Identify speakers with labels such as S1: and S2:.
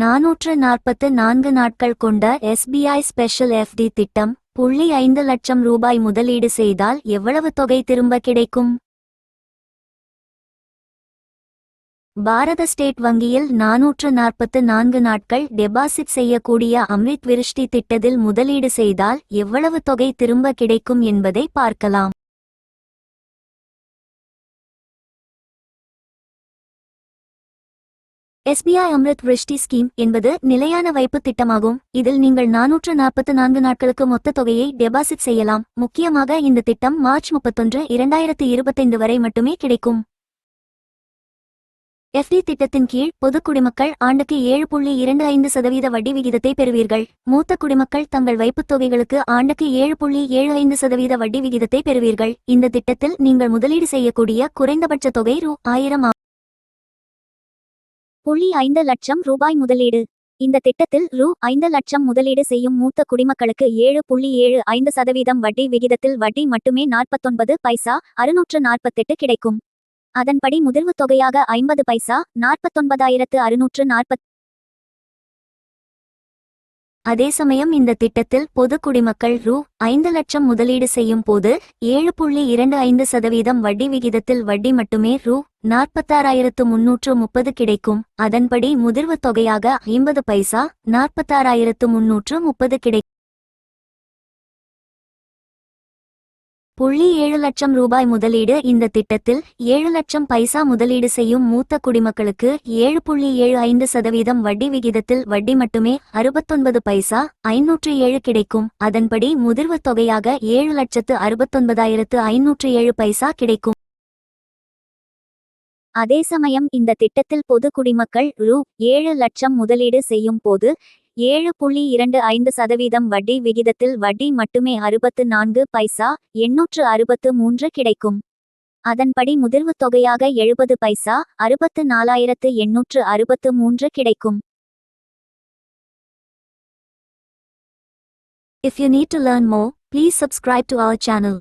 S1: நாநூற்று நாற்பத்து நான்கு நாட்கள் கொண்ட எஸ்பிஐ ஸ்பெஷல் எஃப்டி திட்டம் புள்ளி ஐந்து லட்சம் ரூபாய் முதலீடு செய்தால் எவ்வளவு தொகை திரும்ப கிடைக்கும்? பாரத ஸ்டேட் வங்கியில் நாநூற்று நாற்பத்து நான்கு நாட்கள் டெபாசிட் செய்யக்கூடிய அம்ரித் விருஷ்டி திட்டத்தில் முதலீடு செய்தால் எவ்வளவு தொகை திரும்ப கிடைக்கும் என்பதை பார்க்கலாம். எஸ்பிஐ அம்ரித் விருஷ்டி ஸ்கீம் என்பது நிலையான வைப்பு திட்டமாகும். இதில் நீங்கள் நானூற்று நாற்பத்து நான்கு நாட்களுக்கு மொத்த தொகையை டெபாசிட் செய்யலாம். முக்கியமாக இந்த திட்டம் மார்ச் முப்பத்தொன்று இரண்டாயிரத்து இருபத்தைந்து வரை மட்டுமே கிடைக்கும். எஃப்டி திட்டத்தின் கீழ் பொது குடிமக்கள் ஆண்டுக்கு ஏழு புள்ளி இரண்டு ஐந்து சதவீத வட்டி விகிதத்தை பெறுவீர்கள். மூத்த குடிமக்கள் தங்கள் வைப்புத் தொகைகளுக்கு ஆண்டுக்கு ஏழு புள்ளி ஏழு ஐந்து சதவீத வட்டி விகிதத்தை பெறுவீர்கள். இந்த திட்டத்தில் நீங்கள் முதலீடு செய்யக்கூடிய குறைந்தபட்ச தொகை ரூ. ஆயிரம் புள்ளி ஐந்து லட்சம் ரூபாய் முதலீடு. இந்த திட்டத்தில் ரூ. ஐந்து லட்சம் முதலீடு செய்யும் மூத்த குடிமக்களுக்கு ஏழு புள்ளி ஏழு ஐந்து சதவீதம் வட்டி விகிதத்தில் வட்டி மட்டுமே நாற்பத்தொன்பது பைசா அறுநூற்று நாற்பத்தெட்டு கிடைக்கும். அதன்படி முதிர்வு தொகையாக ஐம்பது பைசா நாற்பத்தொன்பதாயிரத்து அறுநூற்று நாற்பத் அதே சமயம் இந்த திட்டத்தில் பொது குடிமக்கள் ரூ. ஐந்து லட்சம் முதலீடு செய்யும் போது ஏழு புள்ளி இரண்டு ஐந்து சதவீதம் வட்டி விகிதத்தில் வட்டி மட்டுமே ரூ. நாற்பத்தாறாயிரத்து முன்னூற்று முப்பது கிடைக்கும். அதன்படி முதிர்வு தொகையாக ஐம்பது பைசா நாற்பத்தாறாயிரத்து முன்னூற்று முப்பது கிடைக்கும். புள்ளி ஏழு லட்சம் ரூபாய் முதலீடு இந்த திட்டத்தில் ஏழு லட்சம் பைசா முதலீடு செய்யும் மூத்த குடிமக்களுக்கு ஏழு புள்ளி ஏழு ஐந்து சதவீதம் வட்டி விகிதத்தில் வட்டி மட்டுமே அறுபத்தொன்பது பைசா ஐநூற்று ஏழு கிடைக்கும். அதன்படி முதிர்வு தொகையாக ஏழு லட்சத்து அறுபத்தொன்பதாயிரத்து ஐநூற்று ஏழு பைசா கிடைக்கும். அதே சமயம் இந்த திட்டத்தில் பொது குடிமக்கள் ரூ ஏழு லட்சம் முதலீடு செய்யும் போது ஏழு புள்ளி இரண்டு ஐந்து சதவீதம் வட்டி விகிதத்தில் வட்டி மட்டுமே அறுபத்து நான்கு பைசா எண்ணூற்று அறுபத்து மூன்று கிடைக்கும் அதன்படி முதிர்வு தொகையாக எழுபது பைசா அறுபத்து நாலாயிரத்து எண்ணூற்று அறுபத்து மூன்று கிடைக்கும் If you need to learn more, please subscribe to our channel.